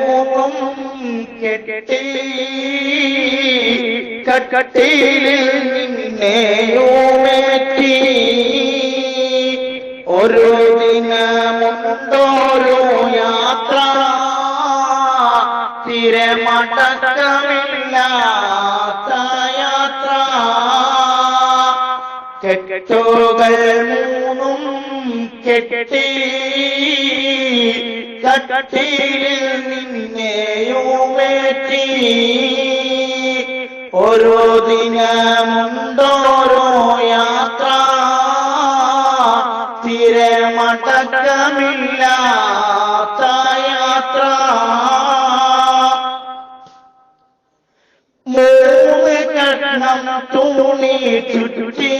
മൂന്നും കെട്ടി കട്ടിലിൽ നിന്നെയുമേറ്റി ഒരു ദിനമുണ്ടോരോ യാത്ര തിരമടക്കമില്ലാത്ത യാത്ര കെട്ടോകൾ മൂന്നും കെട്ടി കട്ടിലിൽ നിന്നെയുമേറ്റി ഓരോ ദിനമുണ്ടോരോ യാത്ര. തിരമടക്കമില്ലാത്ത യാത്ര. കഷ്ണം തുണി ചുറ്റി.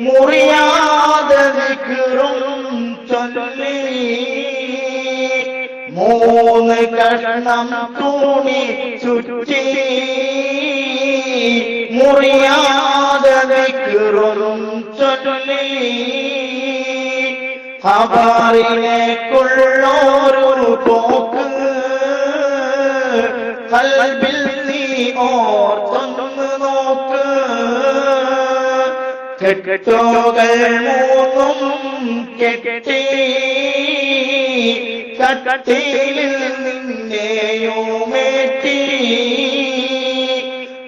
മുറിയാതെ നിൽക്കും കഷ്ണം തുണി ചുറ്റി മുറിയാതെ നിൽക്കും ചൊല്ലി. ഖബറിനെ കൊള്ളോരൊരു പോക്ക്. കൽബിൽ നീ ഓർത്തൊന്ന് നോക്ക്. കെട്ടോകൾ മൂന്നും കെട്ടി. കട്ടിലിൽ നിന്നെയുമേറ്റി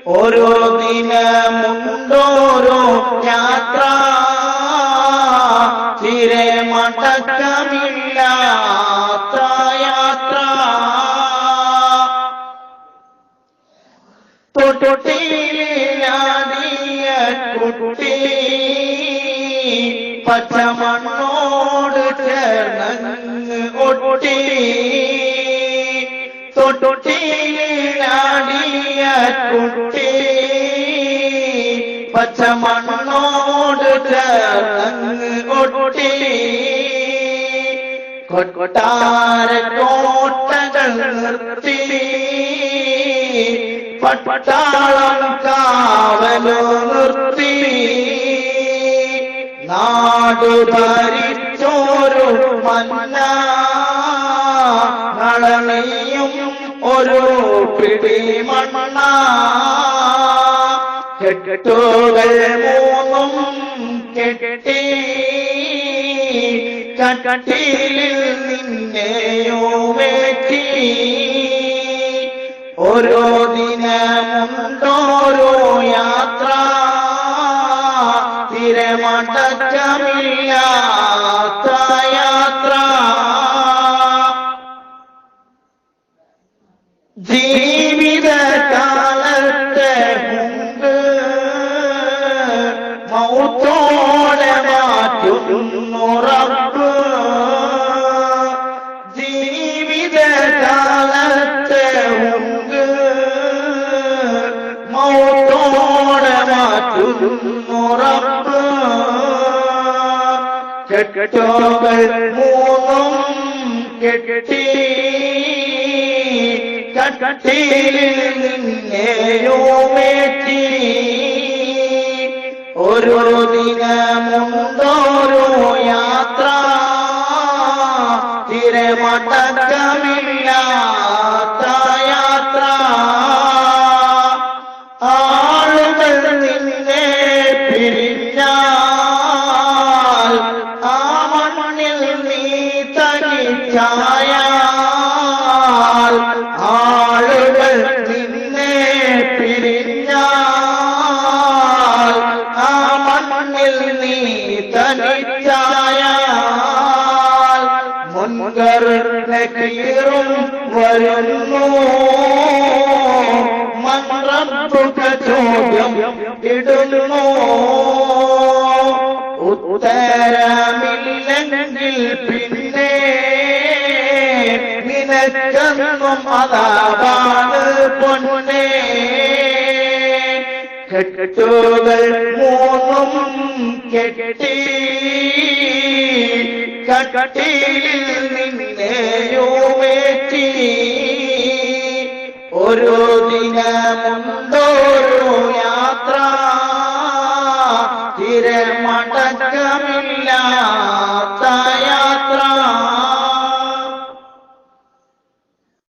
ഓരോ ദിനമുണ്ടോരോ യാത്ര. തിരെ മടക്കമില്ലാത്ത യാത്ര. തൊട്ടിലാടിയ കുട്ടി. പച്ചമണ്ണോട് ഒട്ടി തൊട്ടിലാടിയ കുട്ടി. പച്ച മണ്ണോട് ഒട്ടി. കൊട്ടാര കോട്ടകൾ പട്ടാളം കാവലോ നിർത്തി. നാടു ഭരിച്ചോരു മന്ന പിടി മണ്ണ കെട്ടുകൾ മൂന്നും കെട്ടി. കട്ടിലിൽ നിന്നെയുമേറ്റി ഓരോ ദിനമുണ്ടോരോ യാത്ര. തിരമടക്കമില്ലാത്ത کٹ کٹ கெட்டி مونم کٹی പിരിഞ്ഞാൽ ആ മണ്ണിൽ നീ തനിച്ചായാൽ മുൻകർ നക്കീറും വരുന്നു. മന്ത്രപ്പുക ചോദ്യം ഇടുന്നു. ഉത്തരമില്ലെങ്കിൽ പിന്നെ നിനക്കെന്നും അതാപാണ് പൊന്നെ. കെട്ടുകൾ മൂന്നും കെട്ടി കട്ടിയിൽ നിന്നേയോമേറ്റി ഒരു ദിനമുണ്ടോരോ യാത്ര തിരമടക്കമില്ല.